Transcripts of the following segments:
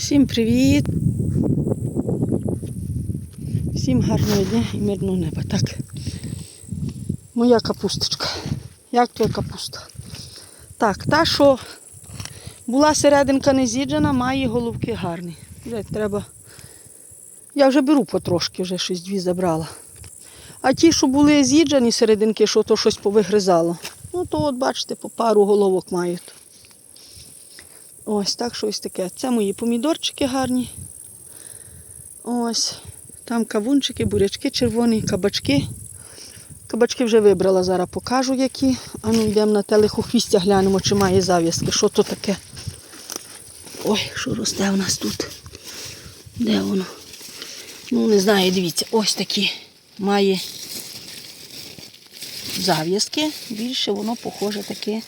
Всім привіт! Всім гарного дня і мирного неба. Так. Моя капусточка. Як твоя капуста? Так, та, що була серединка не з'їджена, має головки гарні. Вже треба. Я вже беру потрошки, вже щось дві забрала. А ті, що були з'їджені серединки, що то щось повигризало. Ну, то от бачите, по пару головок мають. Ось так щось таке. Це мої помідорчики гарні. Ось. Там кавунчики, бурячки червоні, кабачки. Кабачки вже вибрала, зараз покажу які. А ну йдемо на телехохвістя, глянемо, чи має зав'язки. Що то таке? Ой, що росте у нас тут? Де воно? Ну, не знаю, дивіться, ось такі має зав'язки. Більше воно похоже таке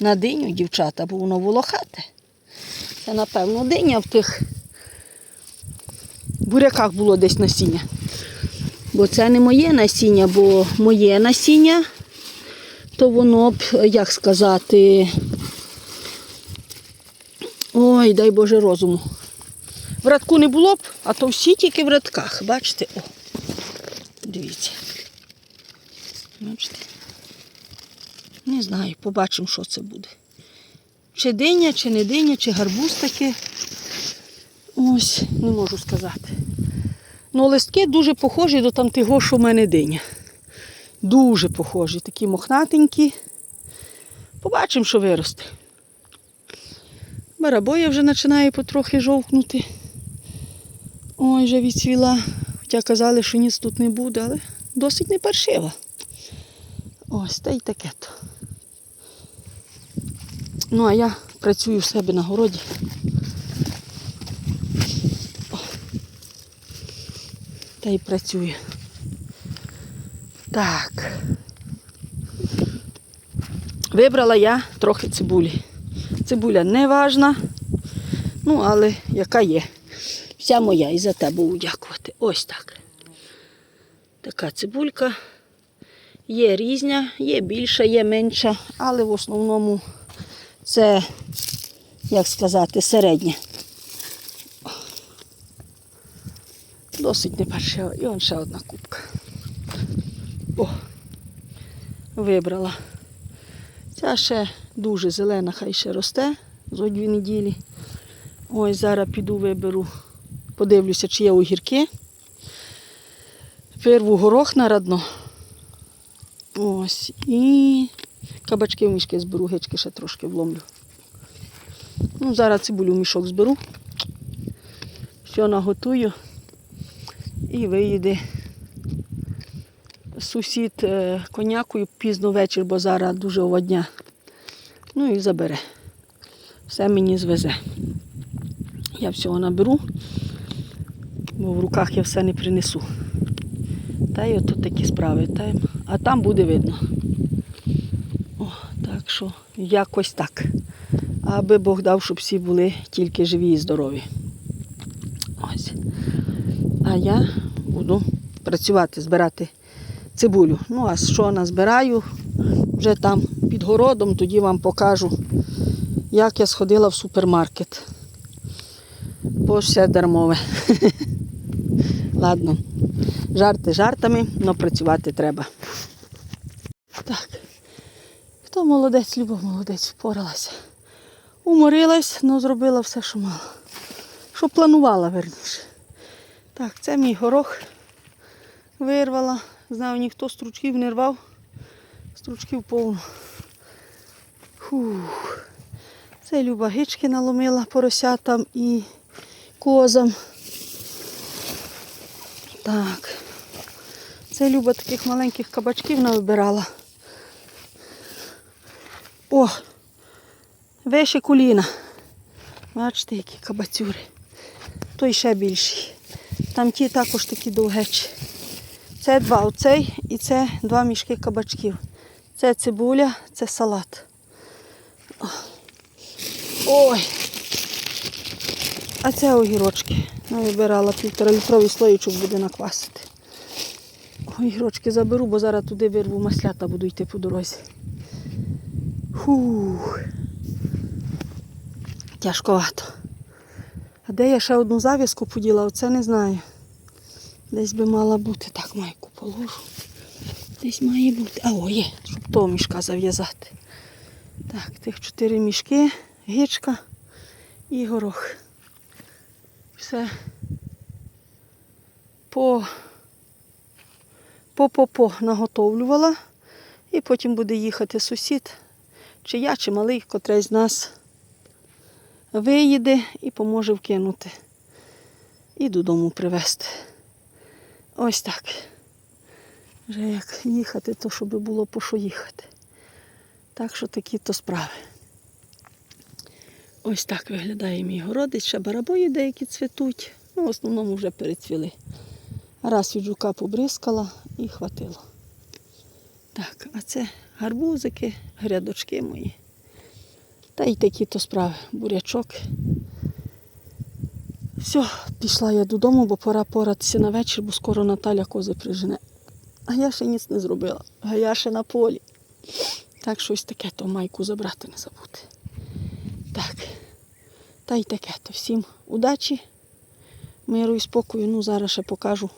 на диню, дівчата, бо воно волохате. Це, напевно, диня в тих буряках було десь насіння. Бо це не моє насіння, бо моє насіння, то воно б, як сказати, ой, дай Боже розуму. В радку не було б, а то всі тільки в радках. Бачите? О, дивіться. Бачите? Не знаю, побачимо, що це буде. Чи диня, чи не диня, чи гарбуз таки. Ось, не можу сказати. Ну, листки дуже похожі до там того, що в мене диня. Дуже похожі, такі мохнатенькі. Побачимо, що виросте. Барабоя вже починає потрохи жовкнути. Ой, вже відцвіла. Хоча казали, що ніц тут не буде, але досить не паршива. Ось, та й таке то. Ну, а я працюю в себе на городі. Та й працюю. Так. Вибрала я трохи цибулі. Цибуля не важна, ну, але яка є. Вся моя і за те буду дякувати. Ось так. Така цибулька. Є різня, є більша, є менша, але в основному це, як сказати, середнє. Досить не паршива. І он ще одна кубка. О, вибрала. Ця ще дуже зелена, хай ще росте зо дві неділі. Ось зараз піду виберу, подивлюся, чи є огірки. Перву горох нарадно. Ось. І кабачки в мішки зберу, гечки ще трошки вломлю. Ну, зараз цибулю в мішок зберу. Все наготую. І виїде сусід е, конякою пізно вечір, бо зараз дуже оводня. Ну і забере. Все мені звезе. Я всього наберу, бо в руках я все не принесу. Та й от такі справи. А там буде видно. Так що якось так. Аби Бог дав, щоб всі були тільки живі і здорові. Ось. А я буду працювати, збирати цибулю. Ну, а що назбираю вже там під городом, тоді вам покажу, як я сходила в супермаркет. Бо все дармове. Ладно, жарти жартами, але працювати треба. Хто молодець, Люба молодець, впоралася. Уморилась, але зробила все, що мала. Що планувала, верніше. Так, це мій горох вирвала. Знаю, ніхто стручків не рвав. Стручків повно. Фух. Це Люба гички наломила поросятам і козам. Так. Це Люба таких маленьких кабачків навибирала. О! Вище коліна. Бачите, які кабацюри. Той ще більший. Там ті також такі довгечі. Це два оцей і це два мішки кабачків. Це цибуля, це салат. Ой. А це огірочки. Вибирала півтора літровий слоїчок буде наквасити. Огірочки заберу, бо зараз туди вирву маслята, буду йти по дорозі. Фух. Тяжковато. А де я ще одну зав'язку поділа, оце не знаю. Десь би мала бути. Так, майку положу. Десь має бути. А, о, є, щоб того мішка зав'язати. Так, тих чотири мішки, гічка і горох. Все по по-по-по наготовлювала. І потім буде їхати сусід, чи я, чи малий, котрий з нас виїде і поможе вкинути. І додому привезти. Ось так. Вже як їхати, то щоб було по що їхати. Так що такі то справи. Ось так виглядає мій городець. Ще барабої деякі цвітуть. Ну, в основному вже перецвіли. Раз від жука побризкала і хватило. Так, а це гарбузики, грядочки мої. Та й такі то справи. Бурячок. Все, пішла я додому, бо пора поратися на вечір, бо скоро Наталя кози прижене. А я ще ніц не зробила. А я ще на полі. Так, щось таке, то майку забрати не забути. Так. Та й таке, то всім удачі, миру і спокою. Ну, зараз ще покажу,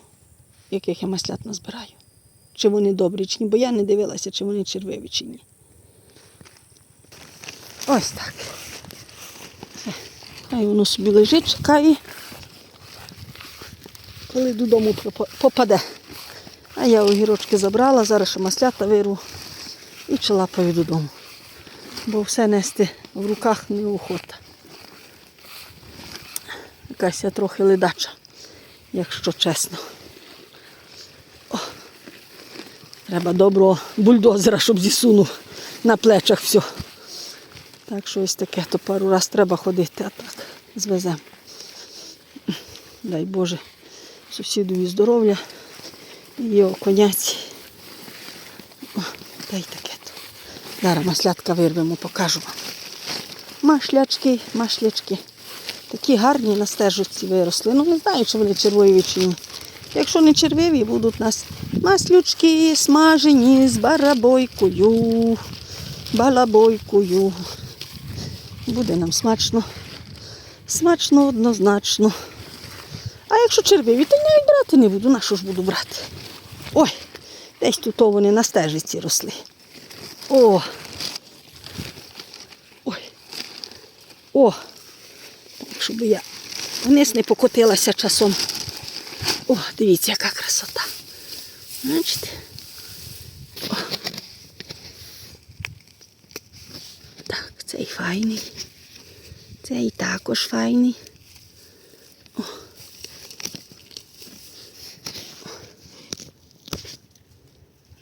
яких я маслят назбираю. Чи вони добрі, чи ні, бо я не дивилася, чи вони червиві, чи ні. Ось так. Хай воно собі лежить, чекає, коли додому попаде. А я огірочки забрала, зараз ще маслята вирву і чалапаю додому. Бо все нести в руках неохота. Якась я трохи ледача, якщо чесно. О, треба доброго бульдозера, щоб зісунув на плечах все. Так що ось таке, то пару раз треба ходити, а так звеземо. Дай Боже, сусідові здоров'я і його коняці. О, та таке. Зараз маслятка вирвемо, покажу вам. Машлячки, машлячки. Такі гарні на стежці виросли. Ну не знаю, чи вони червиві чи ні. Якщо не червиві, будуть нас маслючки смажені з барабойкою. Балабойкою. Буде нам смачно. Смачно однозначно. А якщо червиві, то навіть брати не буду. На що ж буду брати? Ой, десь тут вони на стежиці росли. О! Ой. О! Так, щоб я вниз не покотилася часом. О, дивіться, яка красота. Бачите? О. Так, цей файний. Цей також файний. О.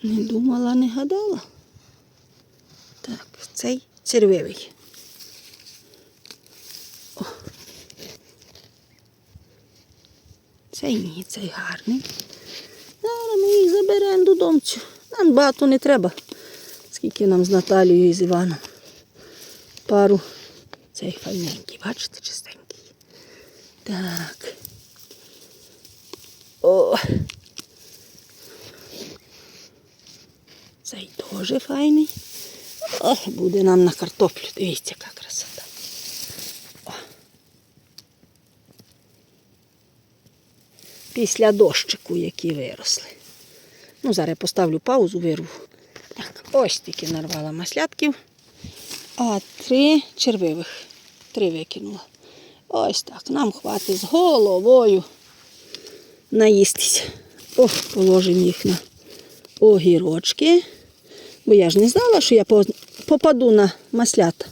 Не думала, не гадала. Так, цей червивий. Цей ні, цей гарний. Зараз ми їх заберемо додому. Нам багато не треба. Скільки нам з Наталією і з Іваном. Пару. Цей файненький, бачите, чистенький. Так. О. Цей теж файний. О, буде нам на картоплю. Дивіться, яка красота. Після дощику, які виросли. Ну, зараз я поставлю паузу, вирву. Так, ось тільки нарвала маслятків. А три червивих. Три викинула. Ось так. Нам хватить з головою наїстися. О, положимо їх на огірочки. Бо я ж не знала, що я попаду на маслята.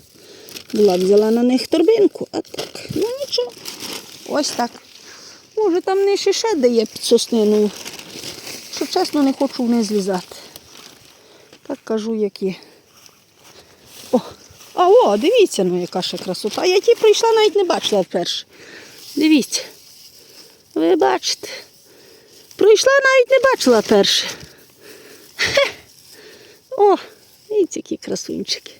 Була взяла на них торбинку, а так, ну нічого. Ось так. Може там не ще дає під сосниною. Що чесно, не хочу вниз злізати. Так кажу, як є. О, а о, дивіться, ну яка ще красота. Я ті прийшла, навіть не бачила вперше. Дивіться. Ви бачите. Пройшла, навіть не бачила перше. Хе. О, дивіться, які красунчики.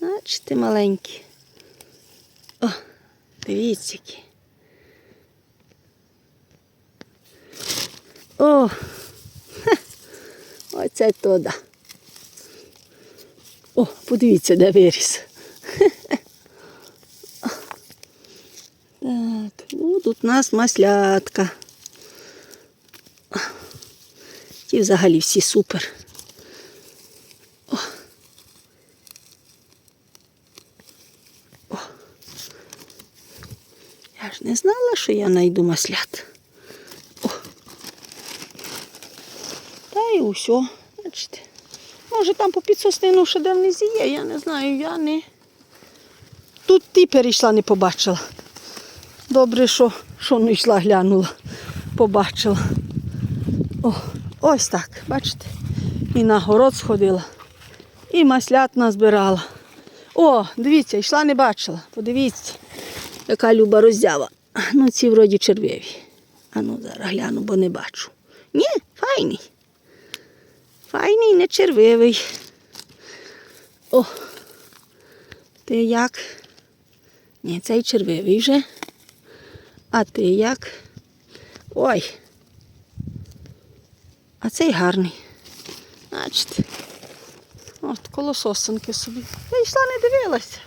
Бачите, маленькі. О, дивіться які. О, хе. оце то да. О, подивіться, де виріс. Так. будуть у нас маслятка. Ті взагалі всі супер. О. О. Я ж не знала, що я знайду маслят. О. Усе, бачите. Може там по підсоснину ще де внизі є, я не знаю, я не. Тут ти перейшла, не побачила. Добре, що, що не йшла, глянула, побачила. О, ось так, бачите? І на город сходила, і маслят назбирала. О, дивіться, йшла, не бачила. Подивіться, яка люба роззява. Ну, ці вроді червиві. А ну зараз гляну, бо не бачу. Ні, файний. Файний, не червивий. О, ти як? Ні, цей червивий вже. А ти як? Ой. А цей гарний. Бачите. От коло сосенки собі. Я йшла, не дивилася.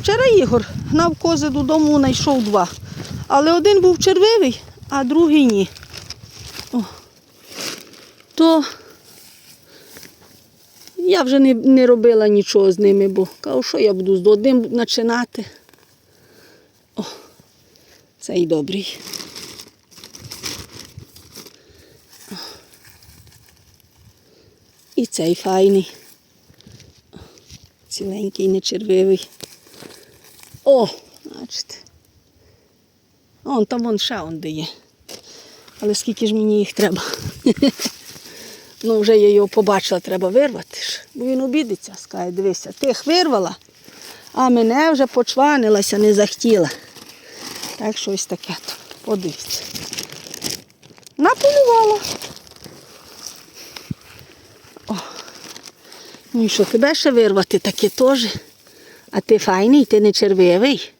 Вчора Ігор гнав кози додому, знайшов два. Але один був червивий, а другий ні. То я вже не, не робила нічого з ними, бо кажу, що я буду з одним починати. О, цей добрий. О. І цей файний. О, Ціленький, не червивий. О, бачите. Он там вон ще он де є. Але скільки ж мені їх треба? ну, вже я його побачила, треба вирвати ж. Бо він обідеться, скаже, дивися, тих вирвала, а мене вже почванилася, не захотіла. Так що ось таке. то. Подивіться. Наполювала. О. Ну і що, тебе ще вирвати таке теж? А ти файний, ти не червивий.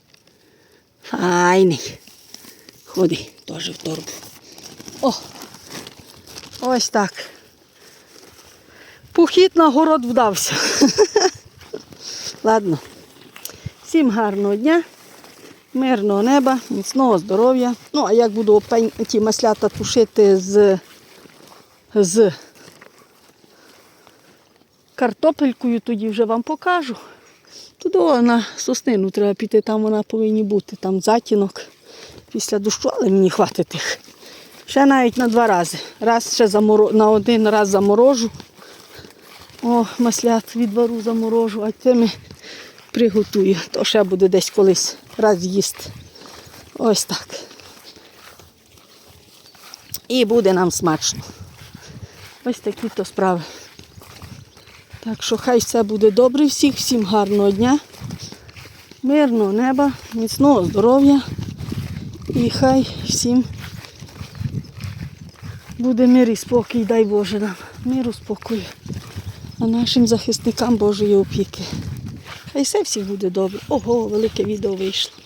Файний. Ходи теж в торбу. О, ось так. Похід на город вдався. Ладно. Всім гарного дня, мирного неба, міцного здоров'я. Ну, а як буду ті маслята тушити з, з картопелькою, тоді вже вам покажу. Туди на соснину треба піти, там вона повинні бути, там затінок після дощу, але мені хватить тих. Ще навіть на два рази. Раз ще заморо... на один раз заморожу. О, маслят від вару заморожу, а цими приготую. То ще буде десь колись раз їсти. Ось так. І буде нам смачно. Ось такі то справи. Так що хай все буде добре всіх, всім гарного дня, мирного неба, міцного здоров'я. І хай всім буде мир і спокій, дай Боже нам. Миру, спокою. А нашим захисникам Божої опіки. Хай все всіх буде добре. Ого, велике відео вийшло.